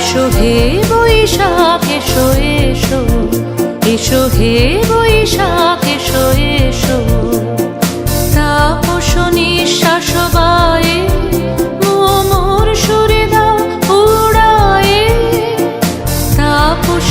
এসো হে বৈশাখ, এসো এসো। এসো হে বৈশাখ, এসো এসো। তাপস সুরে দাও উড়ায়ে। তাপস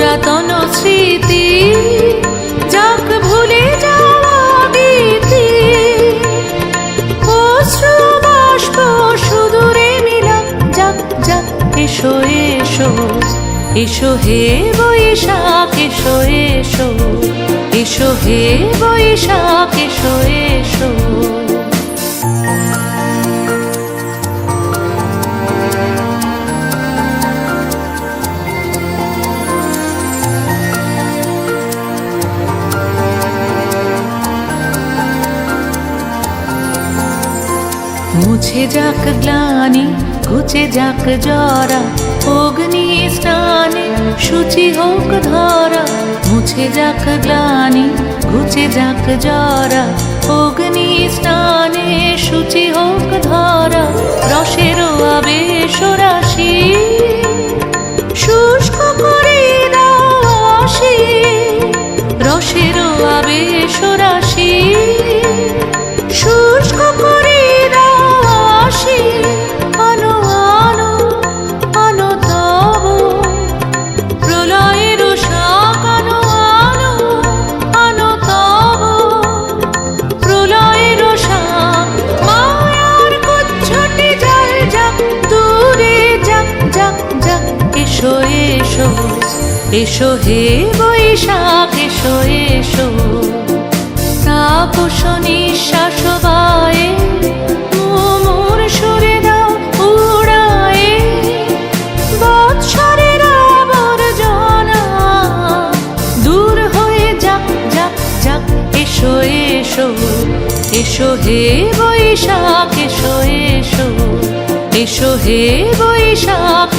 পুরাতন স্মৃতি, যাক ভুলে যাওয়া গীতি অশ্রু বাষ্প সুদূরে মিলাক যাক যাক, এসো এসো এসো হে বৈশাখ, এসো এসো এসো হে বৈশাখ, এসো এসো। মুছে যাক গ্লানি ঘুচে যাক জরা অগ্নি স্নানে সূচি হোক ধরা মুছে যাক গ্লানি ঘুচে যাক জরা অগ্নি স্নানে সূচি হোক ধরা রসের আবেশ রাশি শুষ্ক করে আসি রসের আবেশ রাশি শুষ্ক করে এসো এসো হে বৈশাখ, এসো এসো। তাপস নিঃশ্বাস বায়ে মোর সুরে দাও উড়ায়ে। বৎসরের আবর্জনা, দূর হয়ে যাক যাক যাক, এসো এসো। এসো হে বৈশাখ, এসো এসো। এসো হে বৈশাখ